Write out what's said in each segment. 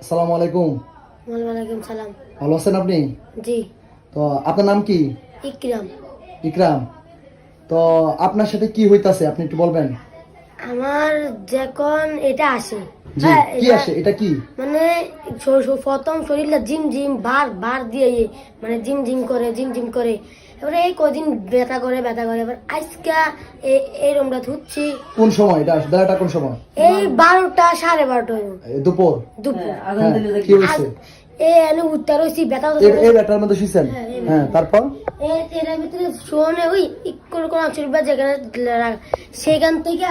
আসসালামু আলাইকুম। ওয়ালাইকুম সালাম। ভালো আছেন আপনি? জি। তো আপনার নাম কি? ইকরাম। ইকরাম। তো আপনার সাথে কি হইতাছে আপনি একটু বলবেন? আমার যখন এটা আসে জি হ্যাঁ, কি আসে? এটা কি? মানে প্রথম শরীরটা জিম জিম বার বার দিয়ে ইয়ে, মানে জিম জিম করে জিম জিম করে। এবারে এই কদিন ব্যথা করে ব্যথা করে এবার আজকা এ- এই রুমটা ধুচ্ছি। কোন সময়? এটা বেলাটা কোন সময়? এই বারোটা সাড়ে বারোটা দুপুর? দুপুর। হ্যাঁ, কি হয়েছে? এ এনে উত্তর হয়েছি ব্যথা এই ব্যাটার মধ্যে শুয়েছেন হ্যাঁ, হ্যাঁ তারপর? এটার ভিতরে শোনে ওই কোন কোন অংশের বা যেখানে সেখান থেকে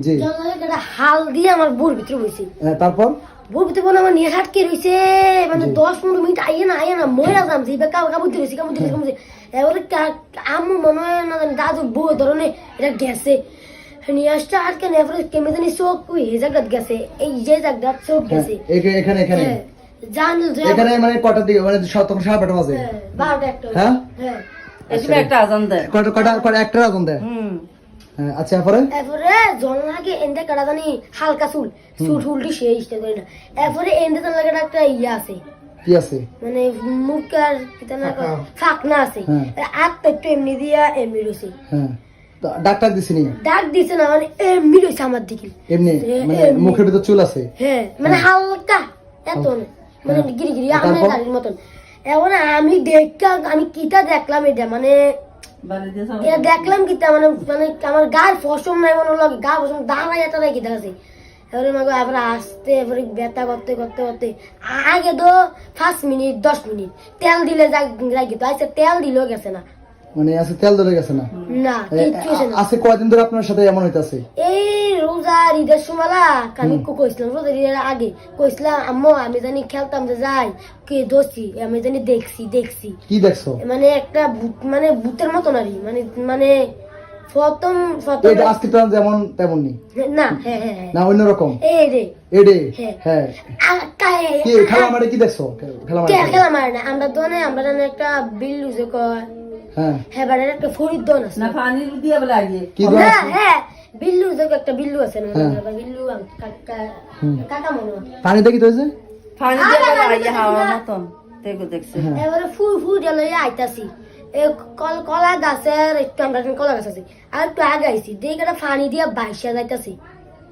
জি। জঙ্গলে একটা হাল দিয়ে আমার বুর ভিতরে বসে হ্যাঁ, তারপর? বুর ভিতরে বলে আমার নিয়ে হাটকে রয়েছে মানে। দশ পনেরো মিনিট আইয়ে না আইয়ে না মরে আসলাম যে কাবু কাবু দিয়েছি কাবু দিয়েছি কাবু দিয়েছি এবারে কা- আম্মু মনে হয় না জানি দাদু বউ ধরনের এটা গেছে। নিয়ে আসছে আর কেন এবারে কেমন জানি চোখ জায়গাত গেছে এই যে চোখ হ্যাঁ, গেছে। এখানে এখানে হ্যাঁ এখানে মানে কটার দিকে মানে তখন সাড়ে বারোটা বাজে। হ্যাঁ, বারোটা একটা হ্যাঁ? হ্যাঁ। একটা আজান দেয়। কটা কটা কটা একটা রাজন দেয়? হুম। হ্যাঁ আচ্ছা এরপরে? এরপরে জল লাগে কাটা জানি হালকা চুল চুল টুলটি সে ইস্তে করে না। এরপরে এনতে জান একটা ইয়ে আছে। কি আছে? মানে মুখ আর কিতা ফাঁকনা আছে। হ্যাঁ। একটু এমনি দিয়া এমনি রয়েছে হ্যাঁ। তো ডাক্তার দিছিনি ডাক দিছে না মানে এমনি রয়েছে আমার দিকে। এমনি? মানে মুখের ভিতর চুল আছে? হ্যাঁ মানে হালকা এত মানে হ্যাঁ। গিরি গিরি আমার গাড়ির মতন। এখন আমি দেখা আমি কিটা দেখলাম এটা মানে এটা দেখলাম কি তা মানে মানে আমার গায়ের ফসম নাই মনে হলো গায়ে ফসম দাঁড়াই একটা নাই কি আছে। এবারে আবার আসতে এবারে ব্যথা করতে করতে করতে আগে তো পাঁচ মিনিট দশ মিনিট তেল দিলে আচ্ছা তেল দিলেও গেছে না। মানে আছে তেল ধরে গেছে না? না আছে কয়দিন ধরে আপনার সাথে এমন হইতাছে? এই রোজা ঈদের সময়লা আমি কইছিলাম রোজা ঈদের আগে। কইছিলাম আম্মু আমি জানি খেলতাম যে যাই কে দোষী আমি জানি দেখছি দেখছি। কি দেখছ? মানে একটা ভূত মানে ভূতের মতন আরই মানে মানে প্রথম এটা আজকে তো যেমন তেমনই। না হ্যাঁ হ্যাঁ হ্যাঁ। না অন্যরকম। এই রে। এডে হ্যাঁ। হ্যাঁ। কি খেলা মারে কি দেখছ? খেলা মারে খেলা মারে না আমরা তো না আমরা একটা বিল্লু যে কয়। হ্যাঁ। হ্যাঁ বাড়ির একটা ফরিদ দন আছে। না পানি দিয়ে বলে আগে। কি হ্যাঁ আছে? হ্যাঁ বিল্লু যে একটা বিল্লু আছে না বিল্লু কাকা কাকা মনে পানিতে কি হয়েছে পানি দিয়ে বলে আগে হাওয়া মতন দেখো দেখছে। এবারে ফুল ফুল জ্বালো আইতাছি। কল কলা গাছের একটু আমরা কলা গাছ আছে। আর একটু আগে আইছি দেখে একটা পানি দিয়া বাইশা যাইতাছি।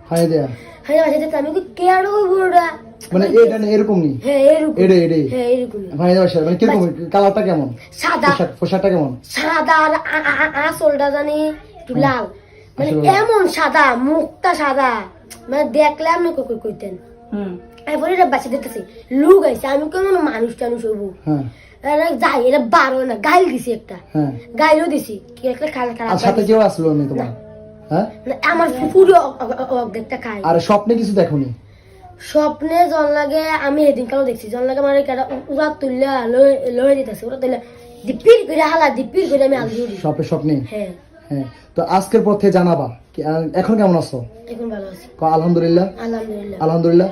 পানি দেয়া? হ্যাঁ বাইশা যাইতে আমি কই, কে আর ওই বুড়োটা মানে এটা এরকম নি? হ্যাঁ এরকম। এডে এডে হ্যাঁ এরকম। মানে কীরকম কালারটা কেমন? সাদা। পোশাক পোশাকটা কেমন? সাদা আর আ- আ- আ- আসলটা জানি একটু লাল। মানে এমন সাদা মুখটা সাদা। মানে দেখলে আপনি কই কই কইতেন। হুম। এরপরে এটা বাচ্চা দেখতেছি লুক আইছে আমি কেমন মানুষ টানুষ হব হ্যাঁ। যাই এটা বারো না গাইল দিছি একটা। গাইলও দিছি কি একটা খারাপ আর সাথে কেউ আসলো নি তোমার? হ্যাঁ? আমার পুরো অর্ধেকটা খাই। আর স্বপ্নে কিছু দেখোনি? স্বপ্নে জন লাগে আমি কালো দেখছি জন লাগে একটা উড়া তুললে দিতেছে ওরা তুললে। দিপির করে হালা দিপির করে আমি আলু দিই স্বপ্নে স্বপ্নে? হ্যাঁ। হ্যাঁ। তো আজকের পথে জানাবা এখন কেমন আছো? এখন ভালো আছি। আলহামদুলিল্লাহ। আলহামদুলিল্লাহ। আলহামদুলিল্লাহ।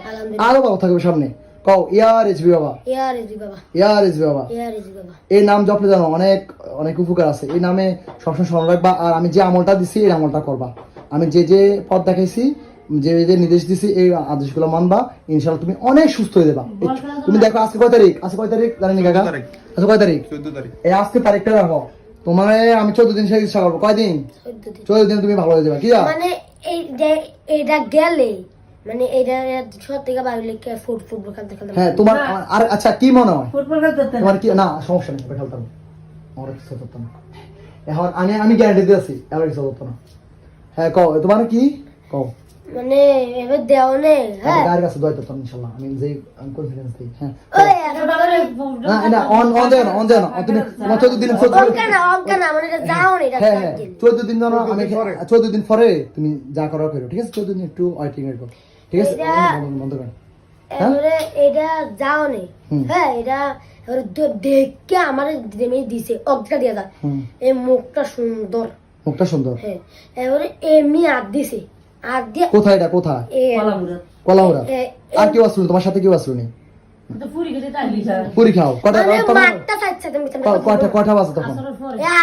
আরও বাবা থাকবে সামনে? কও ইয়ার এসবি বাবা। ইয়ার এজি বাবা। ইয়ার এসবি বাবা। ইয়ার এজি বাবা। এই নাম জপলে জানো অনেক অনেক উপকার আছে। এই নামে সবসময় স্মরণ রাখবা। আর আমি যে আমলটা দিছি এই আমলটা করবা। আমি যে যে পথ দেখাইছি যে যে নির্দেশ দিছি এই আদেশগুলো মানবা। ইনশাল্লাহ তুমি অনেক সুস্থ হয়ে যাবা। তুমি দেখো আজকে কয় তারিখ? আজকে কয় তারিখ? জানেন কাকা? আজকে কয় তারিখ? চোদ্দ তারিখ। এই আজকে তারিখটা রাখো তোমার আমি চোদ্দ দিন চিকিৎসা করব। কয়দিন? চোদ্দ দিন। চোদ্দ দিন তুমি ভালো হয়ে যাবে। কি মানে এই এটা গেলে মানে থেকে লিখে ফুট ফুটবল খেলতে খেলতে। হ্যাঁ তোমার আর আচ্ছা কি মনে হয়? ফুটবল খেলতে তোমার কি না সমস্যা নেই খেলতাম আমার কিছু না। এখন আমি আমি গ্যারান্টি দিয়ে আছি আমার কিছু না। হ্যাঁ কও তোমার কি? কও। মানে এবার দেও নে হ্যাঁ। গায়ের কাছে দয় তো ইনশাল্লাহ আমি যে কনফিডেন্স দিই হ্যাঁ। করে না না অন অন দেও না অন দেও না। তুমি তোমার চোদ্দ দিন চোদ্দ দিন- অঙ্কা না অঙ্কা না মানে এটা যাও নে এটা হ্যাঁ হ্যাঁ। চোদ্দ দিন ধরো আমি চোদ্দ দিন পরে তুমি যা করার করো ঠিক আছে? চোদ্দ দিন একটু ওয়েটিং এর করো ঠিক আছে? এটা- বন্ধ- বন্ধ করো। এবারে এটা যাও নে হ্যাঁ এটা এবারে দেখে আমার দিছে অজ্ঞা দিয়া দা এই মুখটা সুন্দর। মুখটা সুন্দর? হ্যাঁ এবারে এমনি আর দিছে। আর দিয়ে কোথায় এটা কোথায়? এ কলামুড়া। আর কেউ আসলো? তোমার সাথে কেউ আসলো নি? তো পুরি খেতে চাইলি স্যার খাও। কটা মানে বাজে তখন?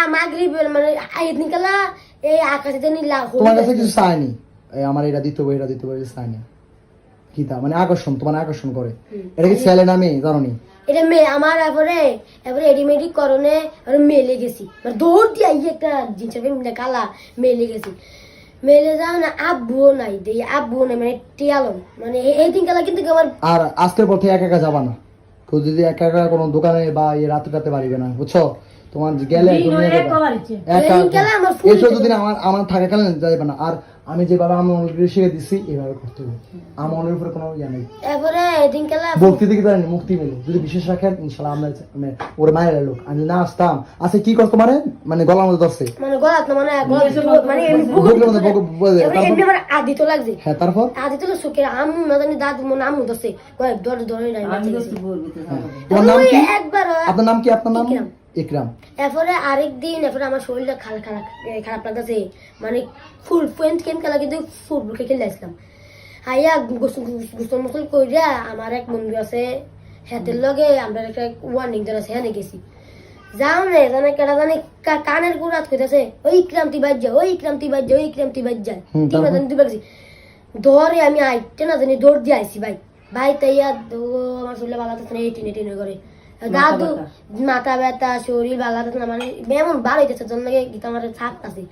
মাগরিব মানে আইত নিকালা এই আকাশে জানি তোমার কাছে কিছু চায়নি? আমার এটা দিতে হবে এটা দিতে হবে চায়নি। কিতা মানে আকর্ষণ তোমার আকর্ষণ করে। এটা কি ছেলে না মেয়ে? জানো নি এটা মেয়ে আমার এরপরে এরপরে এডিমেডি করণে মেলে গেছি। মানে দৌড় দিয়ে আইয়ে একটা প্রেম কালা মেলে গেছি। মেলে যাও না আব্বুও নাই দেই আব্বুও নাই মানে টিয়ালম মানে এই- দিন কালা কিন্তু আমার আর আজকের পর থেকে একা একা যাবা না। কেউ যদি একা একা কোনো দোকানে বা এই রাতে রাতে বাড়িবে না বুঝছ? তোমার গেলে তুমি একা আমার আমার থাকাকালীন যাইবে না। আর আমি যেভাবে আমলের শিখে দিচ্ছি এইভাবে করতে হবে। আমলের উপরে কোনো ইয়া নেই। এরপরে এদিন কালা ভক্তি থেকে তার মুক্তি মেলে যদি বিশেষ রাখেন ইনশাল্লাহ আমরা মানে ওর মায়ের লোক। আমি না আসতাম আচ্ছা কি করতো মানে? মানে গলার মধ্যে ধরছে। মানে গলাত না মানে মানে এমনি বুকের মধ্যে বুক- আদি তো লাগছে। হ্যাঁ তারপর? আদি তো সুখের আম্মু না জানি দাদু মনে আম্মু ধরে ধরে নাই আমি তো বলবি তো তোমার নাম কি? একবার আপনার নাম কি? আপনার নাম? ইকরাম। ইকরাম এরপরে আরেক দিন এরপরে আমার শরীরটা খারাপ খারাপ খারাপ লাগতেছে। মানে ফুল ফ্রেন্ড কেন খেলা কিন্তু ফুটবল খেলে আসলাম। আইয়া গোসল মুসল কইরা আমার এক বন্ধু আছে হাতের লগে আমরা একটা ওয়ার্নিং দেওয়া আছে হ্যাঁ গেছি। যাও নে জানে কেটা জানে কানের গুড়াত কইতাছে ওই ক্রান্তি বাজ যা ওই ক্রান্তি বাজ যা ওই ক্রান্তি বাজ যা। হুম, কি না জানি দিবার গেছি ধরে আমি আইতে না জানি দৌড় দিয়ে আইছি ভাই। ভাই তাইয়া আমার শরীরে ভালো থাকতে না এই টিনে টিনে করে। দাদু মাথা ব্যথা শরীর ভালো না মানে এমন বার হইতেছে জন্য গীতা আমার ছাপ আছে।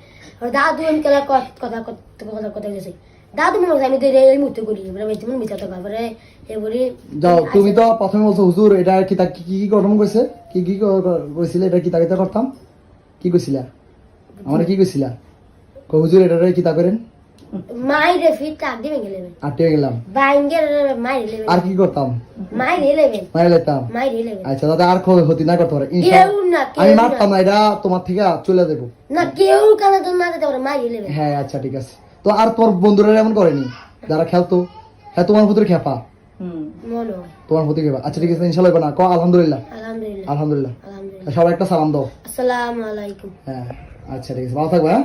দাদু আমি কেলা কথা কথা কথা কথা গেছে দাদু মনে আমি তো এই মুহূর্তে করি মনে মিশাতে পারবে এবারে যাও তুমি তো প্রথমে বলছো হুজুর এটা কি তা- কি কি গঠন কইছে? কি কি কইছিলে এটা কি তাকিতে করতাম কি কইছিলা? আমরা কি কইছিলা? কই হুজুর এটা কি তা করেন মাইরে ফিট টাক দিবেন গেলে আটে গেলাম। বাইঙ্গের মাইরে লেবেন। আর কি করতাম? মাইরে লেবেন। মারা লেতাম। মাইরে লেবেন। আচ্ছা দাদা আর ক্ষতি ক্ষতি না করতে পারে ইনশাআল্লাহ। আমি মারতাম না এটা তোমার থেকে চলে দেবো না কেউ কানে তো না দিতে পারে মাইরে লেবেন। হ্যাঁ আচ্ছা ঠিক আছে। তো আর তোর বন্ধুরা এমন করেনি? যারা খেলতো? হ্যাঁ তোমার ভিতরে খেপা? হুম। তোমার প্রতি খেপা? আচ্ছা ঠিক আছে ইনশাল্লাহ না ক আলহামদুলিল্লাহ। আলহামদুলিল্লাহ। আলহামদুলিল্লাহ। আলহামদুলিল্লাহ। সবাই একটা সালাম দাও। আসসালামু আলাইকুম। হ্যাঁ আচ্ছা ঠিক আছে ভালো থাকবে হ্যাঁ?